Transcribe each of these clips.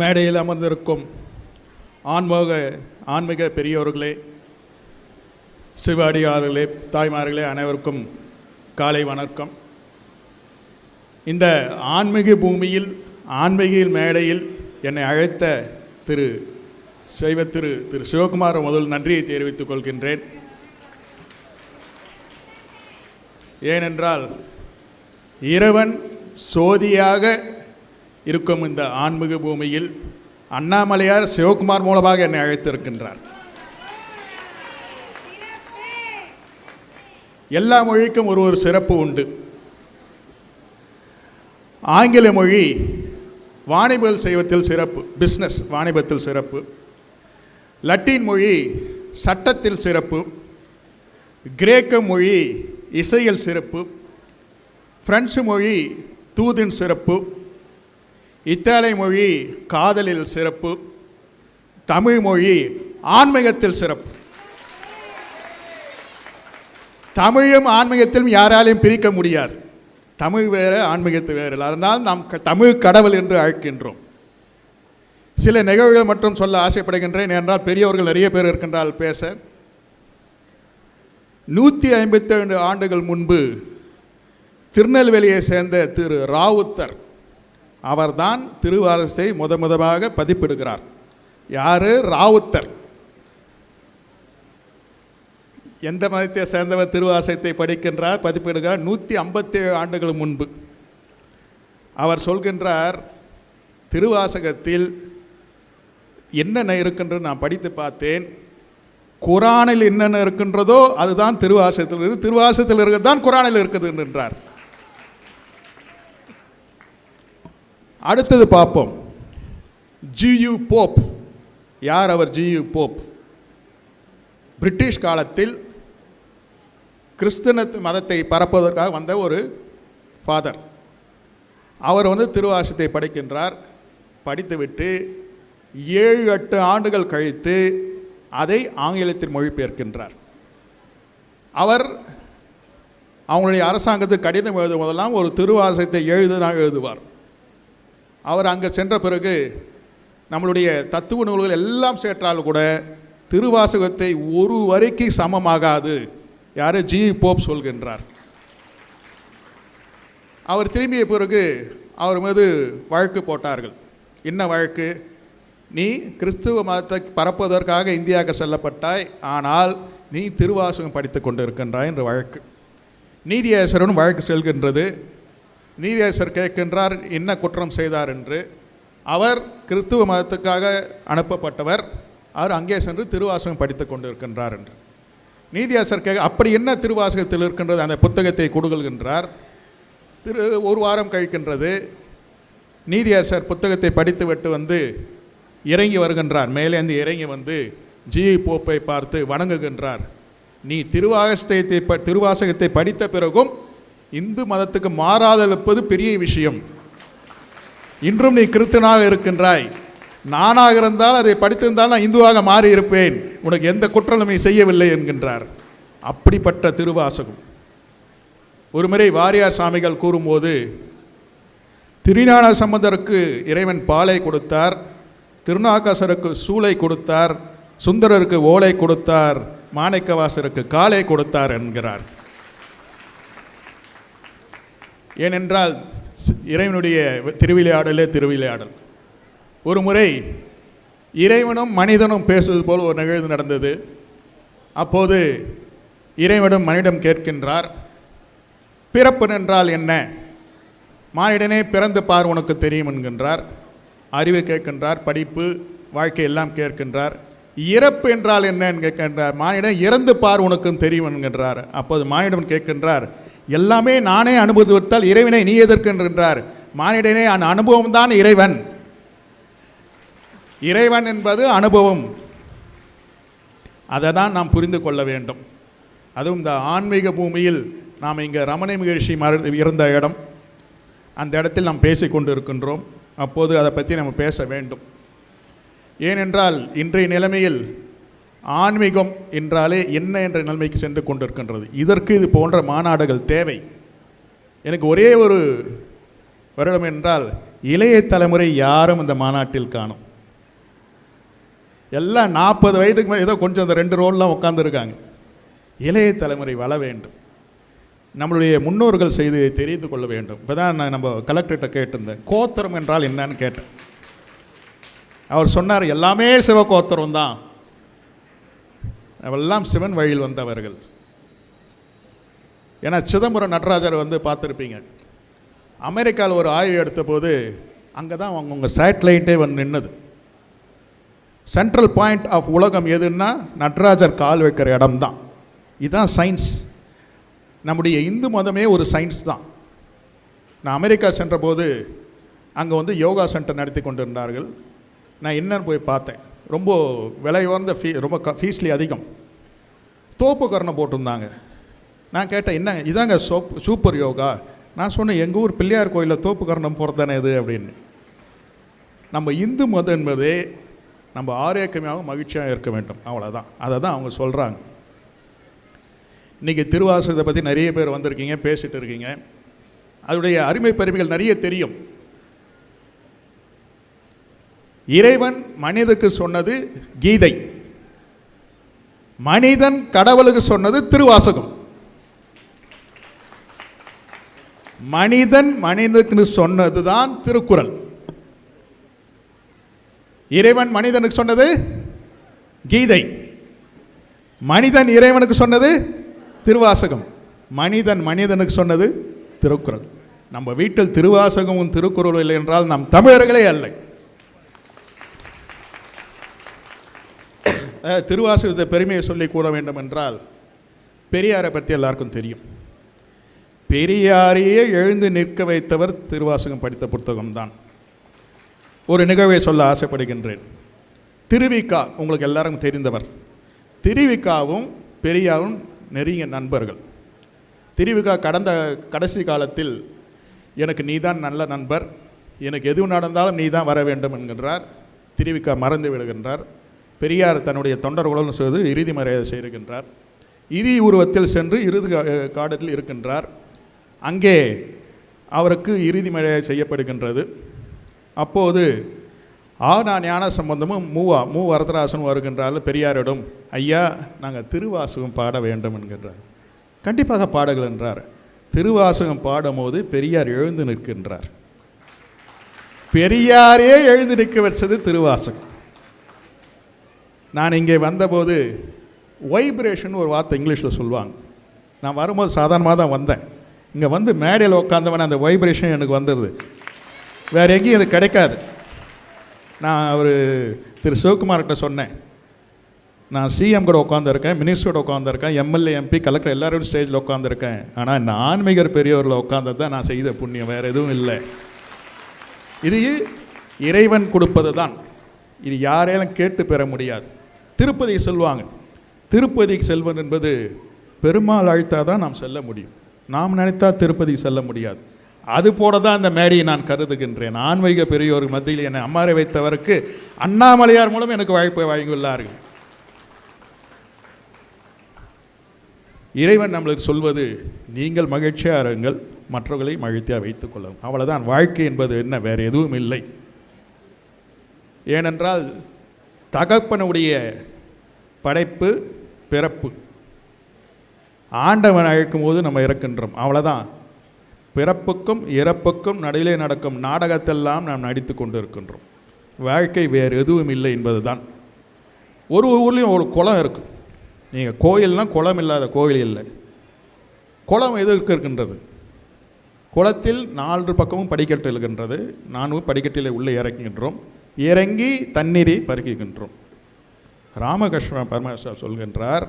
மேடையில் அமர்ந்திருக்கும் ஆன்மோக ஆன்மீக பெரியோர்களே சிவாடியார்களே தாய்மார்களே அனைவருக்கும் காலை வணக்கம். இந்த ஆன்மீக பூமியில் ஆன்மீக மேடையில் என்னை அழைத்த திரு சைவ திரு திரு சிவகுமார் முதல் நன்றியை தெரிவித்துக் கொள்கின்றேன். ஏனென்றால் இறைவன் சோதியாக இருக்கும் இந்த ஆன்மீக பூமியில் அண்ணாமலையார் சிவகுமார் மூலமாக என்னை அழைத்திருக்கின்றார். எல்லா மொழிக்கும் ஒரு ஒரு சிறப்பு உண்டு. ஆங்கில மொழி வாணிபல் செய்வத்தில் சிறப்பு பிஸ்னஸ் வாணிபத்தில் சிறப்பு. லட்டீன் மொழி சட்டத்தில் சிறப்பு. கிரேக்க மொழி இசையில் சிறப்பு. பிரெஞ்சு மொழி தூதின் சிறப்பு. இத்தாலிய மொழி காதலில் சிறப்பு தமிழ் மொழி ஆன்மீகத்தில் சிறப்பு. தமிழும் ஆன்மீகத்திலும் யாராலையும் பிரிக்க முடியாது. தமிழ் வேறு ஆன்மீகத்து வேறு. அதனால் நாம் க- தமிழ் கடவுள் என்று அழைக்கின்றோம். சில நிகழ்வுகள் மட்டும் சொல்ல ஆசைப்படுகின்றேன். என்றால் பெரியவர்கள் நிறைய பேர் இருக்கின்றால் பேச. நூற்றி ஐம்பத்தேழு ஆண்டுகள் முன்பு திருநெல்வேலியை சேர்ந்த திரு ராவுத்தர் அவர்தான் திருவாரசை முத முதலாக பதிப்பிடுகிறார். யாரு? ராவுத்தர். எந்த மதத்தை சேர்ந்தவர் திருவாசகத்தை படிக்கின்றார் பதிப்பிடுகிறார்? நூற்றி ஐம்பத்தேழு ஆண்டுகள் முன்பு. அவர் சொல்கின்றார் திருவாசகத்தில் என்னென்ன இருக்கின்றது நான் படித்து பார்த்தேன். குரானில் என்னென்ன இருக்கின்றதோ அதுதான் திருவாசகத்தில் இருக்குது திருவாசகத்தில் இருக்கிறது தான் குரானில் இருக்குது என்றார் அடுத்தது பார்ப்போம். ஜியு போப் யார் அவர் ஜியு போப் பிரிட்டிஷ் காலத்தில் கிறிஸ்தன மதத்தை பரப்புவதற்காக வந்த ஒரு ஃபாதர் அவர் வந்து திருவாசத்தை படிக்கின்றார். படித்துவிட்டு ஏழு எட்டு ஆண்டுகள் கழித்து அதை ஆங்கிலத்தில் மொழிபெயர்க்கின்றார். அவர் அவங்களுடைய அரசாங்கத்துக்கு கடிதம் எழுதும் போதெல்லாம் ஒரு திருவாசகத்தை எழுதுனா எழுதுவார். அவர் அங்கே சென்ற பிறகு நம்மளுடைய தத்துவ நூல்கள் எல்லாம் சேற்றாலும் கூட திருவாசகத்தை ஒரு வரைக்கும் சமமாகாது. யார்? ஜி. போப் சொல்கின்றார். அவர் திரும்பிய பிறகு அவர் மீது வழக்கு போட்டார்கள். என்ன வழக்கு? நீ கிறிஸ்துவ மதத்தை பரப்புவதற்காக இந்தியாவுக்கு செல்லப்பட்டாய் ஆனால் நீ திருவாசகம் படித்து கொண்டிருக்கின்றாய் என்று வழக்கு. நீதியரசரும் வழக்கு செல்கின்றது. நீதியரசர் கேட்கின்றார் என்ன குற்றம் செய்தார்? என்று. அவர் கிறிஸ்துவ மதத்துக்காக அனுப்பப்பட்டவர். அவர் அங்கே சென்று திருவாசகம் படித்து கொண்டிருக்கின்றார் என்று. நீதியாசர் கே அப்படி என்ன திருவாசகத்தில் இருக்கின்றது? அந்த புத்தகத்தை கொடுகல்கின்றார் திரு ஒரு வாரம் கழிக்கின்றது. நீதியாசர் புத்தகத்தை படித்துவிட்டு வந்து இறங்கி வருகின்றார். மேலேந்து இறங்கி வந்து ஜி. போப்பை பார்த்து வணங்குகின்றார். நீ திருவாசகத்தை ப- திருவாசகத்தை படித்த பிறகும் இந்து மதத்துக்கு மாறாதிருப்பது பெரிய விஷயம். இன்றும் நீ கிறிஸ்தனாக இருக்கின்றாய். நானாக இருந்தால் அதை படித்திருந்தால் நான் இந்துவாக மாறி இருப்பேன் உனக்கு எந்த குற்றமும் நீ செய்யவில்லை என்கின்றார். அப்படிப்பட்ட திருவாசகம். ஒருமுறை வாரியார் சாமிகள் கூறும்போது திருஞான சம்பந்தருக்கு இறைவன் பாலை கொடுத்தார் திருநாக்கசருக்கு சூளை கொடுத்தார் சுந்தரருக்கு ஓலை கொடுத்தார் மாணிக்கவாசருக்கு காலை கொடுத்தார் என்கிறார். ஏனென்றால் இறைவனுடைய திருவிளையாடலே திருவிளையாடல் ஒரு முறை இறைவனும் மனிதனும் பேசுவது போல் ஒரு நிகழ்வு நடந்தது. அப்போது இறைவனும் மனிதம் கேட்கின்றார் பிறப்பு என்றால் என்ன? மானிடனே பிறந்து பார் உனக்கு தெரியும் என்கின்றார். அறிவு கேட்கின்றார் படிப்பு வாழ்க்கை எல்லாம் கேட்கின்றார். இறப்பு என்றால் என்னன்னு கேட்கின்றார் மானிடம் இறந்து பார் உனக்கும் தெரியும் என்கின்றார். அப்போது மானிடம் கேட்கின்றார் எல்லாமே நானே அனுபவித்தால் இறைவனை நீ எதிர்க்கின்றார் மானிடனே அந்த அனுபவம் தான் இறைவன். இறைவன் என்பது அனுபவம். அதை தான் நாம் புரிந்து கொள்ள வேண்டும். அதுவும் இந்த ஆன்மீக பூமியில் நாம் இங்கே ரமணை மகிழ்ச்சி மர இருந்த இடம். அந்த இடத்தில் நாம் பேசி கொண்டு இருக்கின்றோம் அப்போது அதை பற்றி நம்ம பேச வேண்டும். ஏனென்றால் இன்றைய நிலைமையில் ஆன்மீகம் என்றாலே என்ன என்ற நிலைமைக்கு சென்று கொண்டிருக்கின்றது. இதற்கு இது போன்ற மாநாடுகள் தேவை. எனக்கு ஒரே ஒரு வருடம் என்றால் இளைய தலைமுறை யாரும் இந்த மாநாட்டில் காணும். எல்லாம் நாற்பது வயதுக்கு மேலே ஏதோ கொஞ்சம் அந்த ரெண்டு ரோல்லாம் உட்காந்துருக்காங்க இளைய தலைமுறை வள வேண்டும். நம்மளுடைய முன்னோர்கள் செய்து தெரிந்து கொள்ள வேண்டும். இப்போ தான் நான் நம்ம கலெக்டர்கிட்ட கேட்டிருந்தேன். கோத்திரம் என்றால் என்னன்னு கேட்டேன். அவர் சொன்னார் எல்லாமே சிவகோத்திரம் தான். அவெல்லாம் சிவன் வழியில் வந்தவர்கள். ஏன்னா சிதம்பரம் நடராஜர் வந்து பார்த்துருப்பீங்க. அமெரிக்காவில் ஒரு ஆய்வு எடுத்தபோது அங்கே தான் அவங்கவுங்க சேட்டலைட்டே வந்து நின்னது. சென்ட்ரல் பாயிண்ட் ஆஃப் உலகம் எதுன்னா நடராஜர் கால் வைக்கிற இடம் தான் இதுதான் சயின்ஸ் நம்முடைய இந்து மதமே ஒரு சயின்ஸ் தான். நான் அமெரிக்கா சென்றபோது அங்கே வந்து யோகா சென்டர் நடத்தி கொண்டிருந்தார்கள். நான் என்னன்னு போய் பார்த்தேன். ரொம்ப விலை உயர்ந்த ஃபீ ரொம்ப க ஃபீஸ்லி அதிகம். தோப்பு கரணம் போட்டிருந்தாங்க. நான் கேட்டேன் என்ன இதாங்க சோப் சூப்பர் யோகா. நான் சொன்னேன் எங்கள் ஊர் பிள்ளையார் கோயிலில் தோப்பு கரணம் போகிறதானே இது? அப்படின்னு. நம்ம இந்து மதம் என்பதே நம்ம ஆரோக்கியமாக மகிழ்ச்சியாக இருக்க வேண்டும். அவ்வளோதான் அதை தான் அவங்க சொல்கிறாங்க இன்றைக்கி திருவாசகத்தை பற்றி நிறைய பேர் வந்திருக்கீங்க பேசிகிட்டு இருக்கீங்க. அதனுடைய அருமை பெருமைகள் நிறைய தெரியும். இறைவன் மனிதனுக்கு சொன்னது கீதை. மனிதன் கடவுளுக்கு சொன்னது திருவாசகம். மனிதன் மனிதனுக்கு சொன்னது தான் திருக்குறள். இறைவன் மனிதனுக்கு சொன்னது கீதை. மனிதன் இறைவனுக்கு சொன்னது திருவாசகம். மனிதன் மனிதனுக்கு சொன்னது திருக்குறள். நம்ம வீட்டில் திருவாசகமும் திருக்குறள் இல்லை என்றால் நாம் தமிழர்களே அல்ல. திருவாசகத்தை பெருமையை சொல்லி கூற வேண்டும் என்றால் பெரியாரை பற்றி எல்லாருக்கும் தெரியும். பெரியாரையே எழுந்து நிற்க வைத்தவர் திருவாசகம் படித்த புத்தகம்தான் ஒரு நிகழ்வை சொல்ல ஆசைப்படுகின்றேன். திருவிக்கா உங்களுக்கு எல்லாரும் தெரிந்தவர். திருவிக்காவும் பெரியாரும் நெருங்கிய நண்பர்கள். திருவிக்கா கடந்த கடைசி காலத்தில் எனக்கு நீதான் நல்ல நண்பர் எனக்கு எது நடந்தாலும் நீ தான் வர வேண்டும் என்கின்றார். திருவிக்கா மறந்து விடுகின்றார். பெரியார் தன்னுடைய தொண்டர்களுடன் செய்து இறுதி மரியாதை செய்கின்றார் இறுதி உருவத்தில் சென்று இறுதி கா- காடத்தில் இருக்கின்றார். அங்கே அவருக்கு இறுதி மரியாதை செய்யப்படுகின்றது. அப்போது ஆனா ஞான சம்பந்தமும் மூவா மூ வரதராசனும் வருகின்றார்கள் பெரியாரிடம் ஐயா நாங்கள் திருவாசகம் பாட வேண்டும் என்கின்றார். கண்டிப்பாக பாடுகள் என்றார். திருவாசகம் பாடும்போது பெரியார் எழுந்து நிற்கின்றார். பெரியாரே எழுந்து நிற்க வச்சது திருவாசகம். நான் இங்கே வந்தபோது வைப்ரேஷன் ஒரு வார்த்தை இங்கிலீஷில் சொல்லுவாங்க. நான் வரும்போது சாதாரணமாக தான் வந்தேன். இங்கே வந்து மேடையில் உட்காந்தவன அந்த வைப்ரேஷன் எனக்கு வந்துடுது வேறு எங்கேயும் இது கிடைக்காது. நான் அவர் திரு சிவகுமார்கிட்ட சொன்னேன். நான் சிஎம் கூட உட்காந்துருக்கேன் மினிஸ்டரோட உட்காந்துருக்கேன் எம்எல்ஏ எம்பி கலெக்டர் எல்லாரும் ஸ்டேஜில் உட்காந்துருக்கேன் ஆனால் இந்த ஆன்மீகர் பெரியவரில் உட்காந்தது தான் நான் செய்த புண்ணியம் வேறு எதுவும் இல்லை. இது இறைவன் கொடுப்பது தான் இது யாரையும் கேட்டு பெற முடியாது. திருப்பதி செல்வாங்க திருப்பதிக்கு செல்வன் என்பது பெருமாள் அழைத்தா தான் நாம் செல்ல முடியும். நாம் நினைத்தா திருப்பதி செல்ல முடியாது. அது போல தான் அந்த மேடையை நான் கருதுகின்றேன். ஆன்மீக பெரியோர் மத்தியில் என்னை அம்மாரை வைத்தவருக்கு அண்ணாமலையார் மூலம் எனக்கு வாய்ப்பை வழங்கியுள்ளார்கள். இறைவன் நம்மளுக்கு சொல்வது நீங்கள் மகிழ்ச்சியாக இருங்கள் மற்றவர்களை மகிழ்ச்சியாக வைத்துக் கொள்ளவும். அவ்வளவுதான். வாழ்க்கை என்பது என்ன? வேறு எதுவும் இல்லை. ஏனென்றால் தகப்பனுடைய படைப்பு பிறப்பு. ஆண்டவன் அழைக்கும் போது நம்ம இறக்கின்றோம். அவ்வளோதான் பிறப்புக்கும் இறப்புக்கும் நடுவிலே நடக்கும் நாடகத்தெல்லாம் நாம் நடித்து கொண்டு இருக்கின்றோம் வாழ்க்கை வேறு எதுவும் இல்லை என்பது தான் ஒரு ஊர்லேயும் ஒரு குளம் இருக்குது நீங்கள் கோயில்னா குளம் இல்லாத கோயில் இல்லை. குளம் எதற்கு இருக்கின்றது? குளத்தில் நாலு பக்கமும் படிக்கட்டு இருக்கின்றது. நானும் படிக்கட்டில் உள்ளே இறங்குகின்றோம் இறங்கி தண்ணீரை பருகுகின்றோம் ராமகிருஷ்ண பரமேஸ்வர் சொல்கின்றார்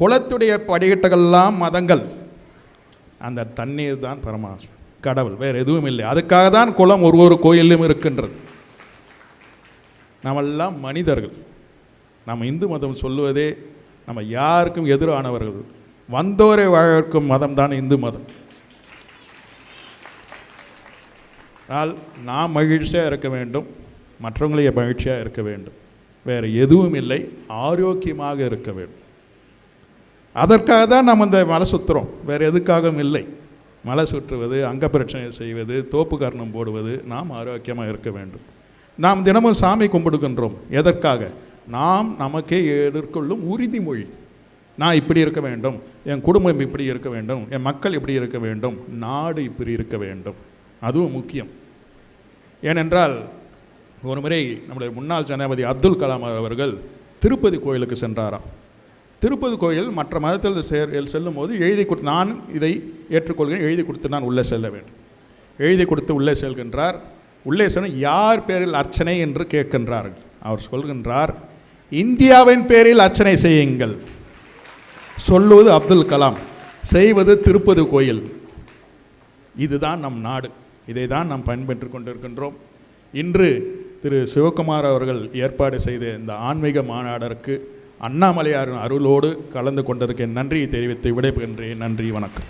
குளத்துடைய படிக்கட்டுகள்லாம் மதங்கள். அந்த தண்ணீர் தான் பரமாத்மா கடவுள் வேறு எதுவும் இல்லை. அதுக்காக தான் குளம் ஒரு ஒரு கோயிலும் இருக்கின்றது. நாமெல்லாம் மனிதர்கள். நம்ம இந்து மதம் சொல்லுவதே நம்ம யாருக்கும் எதிரானவர்கள். வந்தோரை வாழக்கும் மதம் தான் இந்து மதம். ஆனால் நாம் மகிழ்ச்சியாக இருக்க வேண்டும் மற்றவங்களே மகிழ்ச்சியாக இருக்க வேண்டும். வேறு எதுவும் இல்லை. ஆரோக்கியமாக இருக்க வேண்டும். அதற்காக தான் நம்ம இந்த மலை சுற்றுறோம் வேறு எதுக்காகவும் இல்லை. மலை சுற்றுவது அங்க பிரச்சனை செய்வது தோப்பு கர்ணம் போடுவது நாம் ஆரோக்கியமாக இருக்க வேண்டும். நாம் தினமும் சாமி கும்பிடுகின்றோம். எதற்காக? நாம் நமக்கே எதிர்கொள்ளும் உறுதிமொழி. நான் இப்படி இருக்க வேண்டும். என் குடும்பம் இப்படி இருக்க வேண்டும். என் மக்கள் இப்படி இருக்க வேண்டும். நாடு இப்படி இருக்க வேண்டும். அதுவும் முக்கியம். ஏனென்றால் ஒரு முறை நம்முடைய முன்னாள் ஜனாதிபதி அப்துல் கலாம் அவர்கள் திருப்பதி கோயிலுக்கு சென்றாராம். திருப்பதி கோயில் மற்ற மதத்தில் சேர் செல்லும் போது எழுதி கொடுத்து நான் இதை ஏற்றுக்கொள்கிறேன் எழுதி கொடுத்து நான் உள்ளே செல்ல வேண்டும். எழுதி கொடுத்து உள்ளே செல்கின்றார். உள்ளே செல்ல யார் பேரில் அர்ச்சனை என்று கேட்கின்றார்கள். அவர் சொல்கின்றார் இந்தியாவின் பேரில் அர்ச்சனை செய்யுங்கள். சொல்லுவது அப்துல் கலாம் செய்வது திருப்பதி கோயில். இதுதான் நம் நாடு. இதை தான் நாம் பயன்பெற்று கொண்டிருக்கின்றோம். இன்று திரு சிவகுமார் அவர்கள் ஏற்பாடு செய்த இந்த ஆன்மீக மாநாடருக்கு அண்ணாமலையாரின் அருளோடு கலந்து கொண்டிருக்கேன் நன்றியை தெரிவித்து விடைபெறுகின்றேன் நன்றி வணக்கம்.